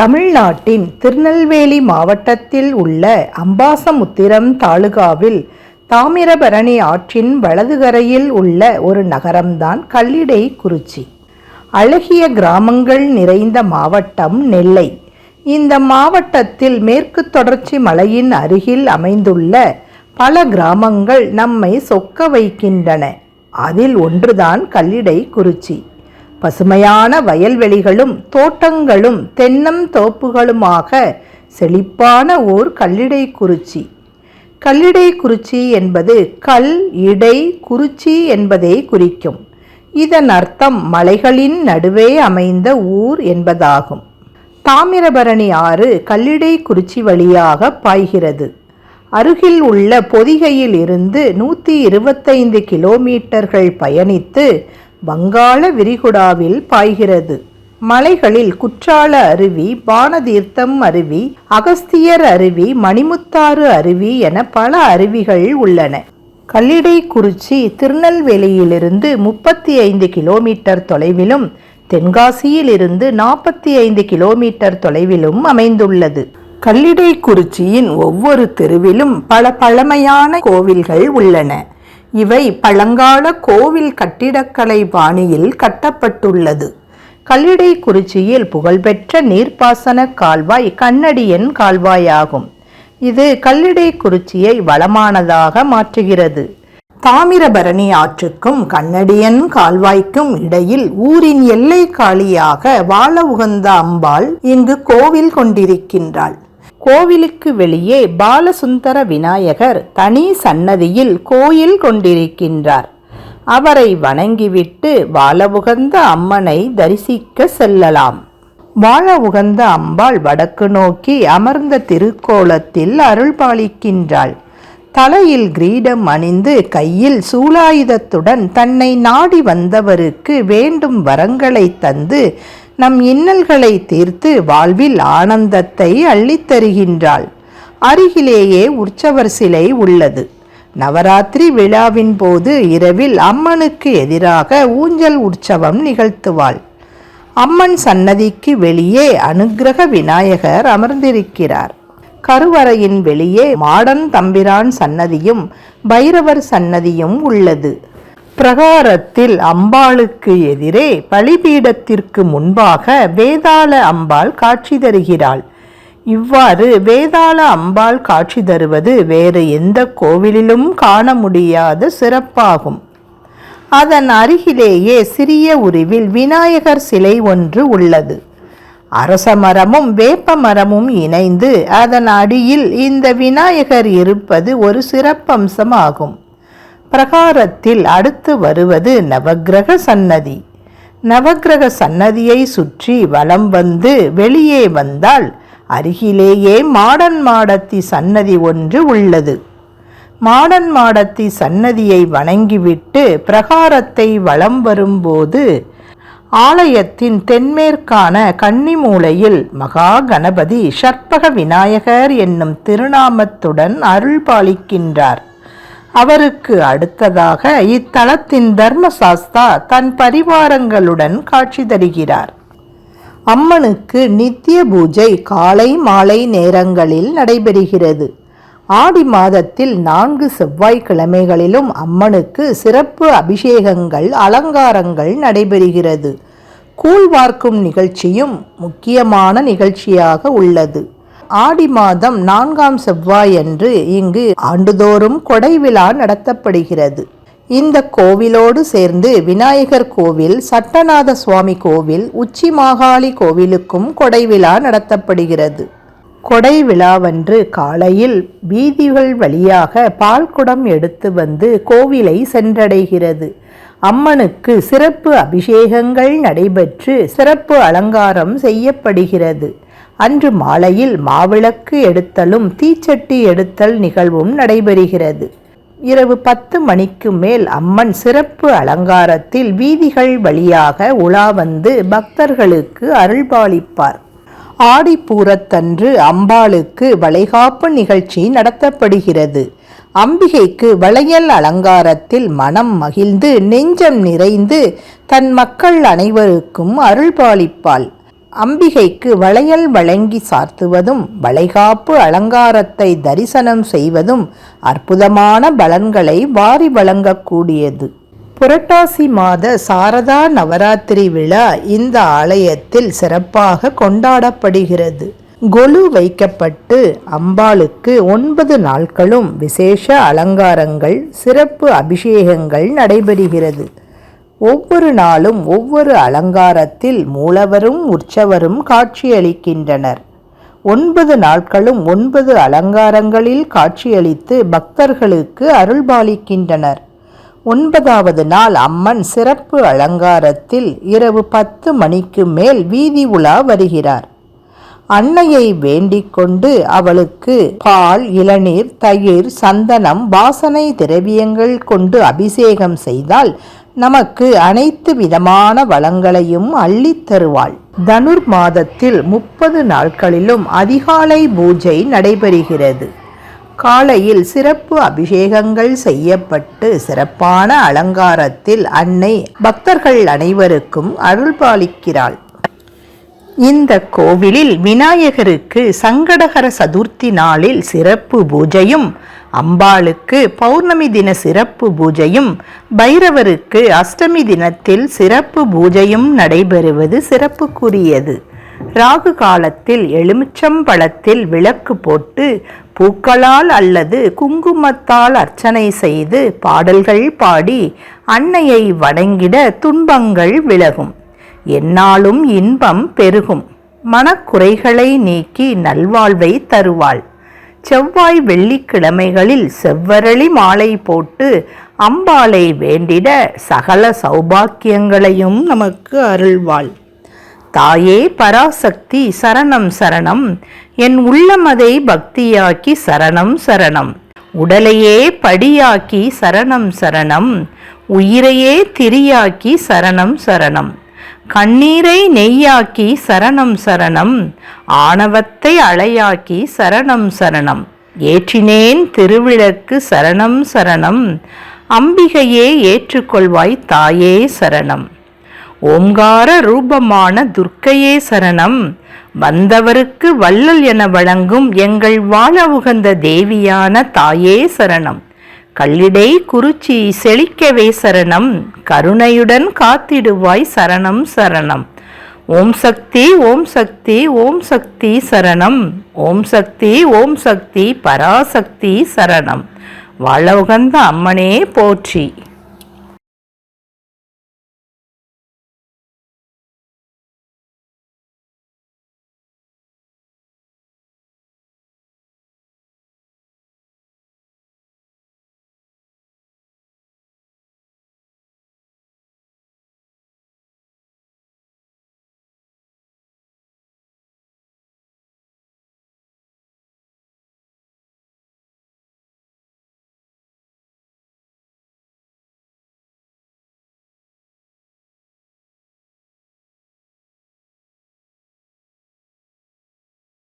தமிழ்நாட்டின் திருநெல்வேலி மாவட்டத்தில் உள்ள அம்பாசமுத்திரம் தாலுகாவில் தாமிரபரணி ஆற்றின் வலதுகரையில் உள்ள ஒரு நகரம்தான் கல்லிடை குறிச்சி. அழகிய கிராமங்கள் நிறைந்த மாவட்டம் நெல்லை. இந்த மாவட்டத்தில் மேற்கு தொடர்ச்சி மலையின் அருகில் அமைந்துள்ள பல கிராமங்கள் நம்மை சொக்க வைக்கின்றன. அதில் ஒன்றுதான் கல்லிடை குறிச்சி. பசுமையான வயல்வெளிகளும் தோட்டங்களும் தென்னம் தோப்புகளுமாக செழிப்பான ஊர் கல்லிடை குறிச்சி கல்லிடை குறிச்சி என்பது கல் இடை குறிச்சி என்பதை குறிக்கும். இதன் அர்த்தம் மலைகளின் நடுவே அமைந்த ஊர் என்பதாகும். தாமிரபரணி ஆறு கல்லிடை குறிச்சி வழியாக பாய்கிறது. அருகில் உள்ள பொதிகையில் இருந்து நூற்றி இருபத்தைந்து கிலோமீட்டர்கள் பயணித்து வங்காள விரிகுடாவில் பாய்கிறது. மலைகளில் குற்றால அருவி பானதீர்த்தம் அருவி அகஸ்தியர் அருவி மணிமுத்தாறு அருவி என பல அருவிகள் உள்ளன. கல்லிடைக்குறிச்சி திருநெல்வேலியிலிருந்து முப்பத்தி ஐந்து கிலோமீட்டர் தொலைவிலும் தென்காசியிலிருந்து நாற்பத்தி ஐந்து கிலோமீட்டர் தொலைவிலும் அமைந்துள்ளது. கல்லிடைக்குறிச்சியின் ஒவ்வொரு தெருவிலும் பல பழமையான கோவில்கள் உள்ளன. இவை பழங்கால கோவில் கட்டிடக்கலை பாணியில் கட்டப்பட்டுள்ளது. கல்லிடைக்குறிச்சியில் புகழ்பெற்ற நீர்ப்பாசன கால்வாய் கண்ணடியன் கால்வாயாகும். இது கல்லிடைக்குறிச்சியை வளமானதாக மாற்றுகிறது. தாமிரபரணி ஆற்றுக்கும் கண்ணடியன் கால்வாய்க்கும் இடையில் ஊரின் எல்லை காலியாக வாழ உகந்த அம்பாள் இங்கு கோவில் கொண்டிருக்கின்றாள். கோவிலுக்கு வெளியே பாலசுந்தர விநாயகர் தனி சன்னதியில் கோயில் கொண்டிருக்கின்றார். அவரை வணங்கிவிட்டு வாழ உகந்த அம்மனை தரிசிக்க செல்லலாம். வாழ உகந்த அம்பாள் வடக்கு நோக்கி அமர்ந்த திருக்கோலத்தில் அருள் பாலிக்கின்றாள். தலையில் கிரீடம் அணிந்து கையில் சூலாயுதத்துடன் தன்னை நாடி வந்தவருக்கு வேண்டும் வரங்களை தந்து நம் இன்னல்களை தீர்த்து வாழ்வில் ஆனந்தத்தை அள்ளித்தருகின்றாள். அருகிலேயே உற்சவர் சிலை உள்ளது. நவராத்திரி விழாவின் போது இரவில் அம்மனுக்கு எதிராக ஊஞ்சல் உற்சவம் நிகழ்த்துவாள். அம்மன் சன்னதிக்கு வெளியே அனுக்கிரக விநாயகர் அமர்ந்திருக்கிறார். கருவறையின் வெளியே மாடன் தம்பிரான் சன்னதியும் பைரவர் சன்னதியும் உள்ளது. பிரகாரத்தில் அம்பாளுக்கு எதிரே பலிபீடத்திற்கு முன்பாக வேதாள அம்பாள் காட்சி தருகிறாள். இவ்வாறு வேதாள அம்பாள் காட்சி தருவது வேறு எந்த கோவிலிலும் காண முடியாத சிறப்பாகும். அதன் அருகிலேயே சிறிய உருவில் விநாயகர் சிலை ஒன்று உள்ளது. அரச மரமும் வேப்ப மரமும் இணைந்து அதன் அடியில் இந்த விநாயகர் இருப்பது ஒரு சிறப்பம்சமாகும். பிரகாரத்தில் அடுத்து வருவது நவக்கிரக சன்னதி. நவக்கிரக சன்னதியை சுற்றி வலம் வந்து வெளியே வந்தால் அருகிலேயே மாடன் மாடத்தி சன்னதி ஒன்று உள்ளது. மாடன் மாடத்தி சன்னதியை வணங்கிவிட்டு பிரகாரத்தை வலம் வரும்போது ஆலயத்தின் தென்மேற்கான கன்னிமூலையில் மகா கணபதி ஷற்பக விநாயகர் என்னும் திருநாமத்துடன் அருள் பாலிக்கின்றார் அவருக்கு அடுத்ததாக இத்தலத்தின் தர்மசாஸ்தா தன் பரிவாரங்களுடன் காட்சி தருகிறார். அம்மனுக்கு நித்திய பூஜை காலை மாலை நேரங்களில் நடைபெறுகிறது. ஆடி மாதத்தில் நான்கு செவ்வாய்க்கிழமைகளிலும் அம்மனுக்கு சிறப்பு அபிஷேகங்கள் அலங்காரங்கள் நடைபெறுகிறது. கூழ் வார்க்கும் நிகழ்ச்சியும் முக்கியமான நிகழ்ச்சியாக உள்ளது. ஆடி மாதம் நான்காம் செவ்வாயன்று இங்கு ஆண்டுதோறும் கொடை விழா நடத்தப்படுகிறது. இந்த கோவிலோடு சேர்ந்து விநாயகர் கோவில் சட்டநாத சுவாமி கோவில் உச்சி மாகாளி கோவிலுக்கும் கொடை விழா நடத்தப்படுகிறது. கொடை விழாவன்று காலையில் வீதிகள் வழியாக பால்குடம் எடுத்து வந்து கோவிலை சென்றடைகிறது. அம்மனுக்கு சிறப்பு அபிஷேகங்கள் நடைபெற்று சிறப்பு அலங்காரம் செய்யப்படுகிறது. அன்று மாலையில் மாவிளக்கு எடுத்தலும் தீச்சட்டி எடுத்தல் நிகழ்வும் நடைபெறுகிறது. இரவு பத்து மணிக்கு மேல் அம்மன் சிறப்பு அலங்காரத்தில் வீதிகள் வழியாக உலா வந்து பக்தர்களுக்கு அருள்பாலிப்பார். ஆடிப்பூரத்தன்று அம்பாளுக்கு வளைகாப்பு நிகழ்ச்சி நடத்தப்படுகிறது. அம்பிகைக்கு வளையல் அலங்காரத்தில் மனம் மகிழ்ந்து நெஞ்சம் நிறைந்து தன் மக்கள் அனைவருக்கும் அருள்பாலிப்பாள். அம்பிகைக்கு வளையல் வழங்கி சாத்துவதும் வளைகாப்பு அலங்காரத்தை தரிசனம் செய்வதும் அற்புதமான பலன்களை வாரி வழங்கக்கூடியது. புரட்டாசி மாத சாரதா நவராத்திரி விழா இந்த ஆலயத்தில் சிறப்பாக கொண்டாடப்படுகிறது. கொலு வைக்கப்பட்டு அம்பாளுக்கு ஒன்பது நாட்களும் விசேஷ அலங்காரங்கள் சிறப்பு அபிஷேகங்கள் நடைபெறுகிறது. ஒவ்வொரு நாளும் ஒவ்வொரு அலங்காரத்தில் மூலவரும் உற்சவரும் காட்சியளிக்கின்றனர். ஒன்பது நாட்களும் ஒன்பது அலங்காரங்களில் காட்சியளித்து பக்தர்களுக்கு அருள்பாலிக்கின்றனர். ஒன்பதாவது நாள் அம்மன் சிறப்பு அலங்காரத்தில் இரவு பத்து மணிக்கு மேல் வீதி உலா வருகிறார். அன்னையை வேண்டிக் கொண்டு அவளுக்கு பால் இளநீர் தயிர் சந்தனம் வாசனை திரவியங்கள் கொண்டு அபிஷேகம் செய்தால் நமக்கு அனைத்து விதமான வளங்களையும் அள்ளித் தருவாள். தனுர் மாதத்தில் முப்பது நாட்களிலும் அதிகாலை பூஜை நடைபெறுகிறது. காலையில் சிறப்பு அபிஷேகங்கள் செய்யப்பட்டு சிறப்பான அலங்காரத்தில் அன்னை பக்தர்கள் அனைவருக்கும் அருள்பாலிக்கிறாள் இந்த கோவிலில் விநாயகருக்கு சங்கடகர சதுர்த்தி நாளில் சிறப்பு பூஜையும் அம்பாளுக்கு பௌர்ணமி தின சிறப்பு பூஜையும் பைரவருக்கு அஷ்டமி தினத்தில் சிறப்பு பூஜையும் நடைபெறுவது சிறப்புக்குரியது. ராகு காலத்தில் எலுமிச்சம்பழத்தில் விளக்கு போட்டு பூக்களால் அல்லது குங்குமத்தால் அர்ச்சனை செய்து பாடல்கள் பாடி அன்னையை வணங்கிட துன்பங்கள் விலகும். என்னாலும் இன்பம் பெருகும். மனக்குறைகளை நீக்கி நல்வாழ்வை தருவாள். செவ்வாய் வெள்ளிக்கிழமைகளில் செவ்வரளி மாலை போட்டு அம்பாளை வேண்டிட சகல சௌபாக்கியங்களையும் நமக்கு அருள்வாள். தாயே பராசக்தி சரணம் சரணம். என் உள்ளமதை பக்தியாக்கி சரணம் சரணம். உடலையே படியாக்கி சரணம் சரணம். உயிரையே திரியாக்கி சரணம் சரணம். கண்ணீரை நெய்யாக்கி சரணம் சரணம் ஆணவத்தை அலையாக்கி சரணம் சரணம். ஏற்றினேன் திருவிளக்கு சரணம் சரணம் அம்பிகையே ஏற்றுக்கொள்வாய் தாயே சரணம். ஓங்கார ரூபமான துர்க்கையே சரணம் வந்தவருக்கு வள்ளல் என வழங்கும் எங்கள் வாழ உகந்த தேவியான தாயே சரணம். கல்லிடை குறிச்சி செழிக்கவே சரணம் கருணையுடன் காத்திடுவாய் சரணம் சரணம். ஓம் சக்தி ஓம் சக்தி ஓம் சக்தி சரணம். ஓம் சக்தி ஓம் சக்தி பராசக்தி சரணம். வாழ உகந்த அம்மனே போற்றி.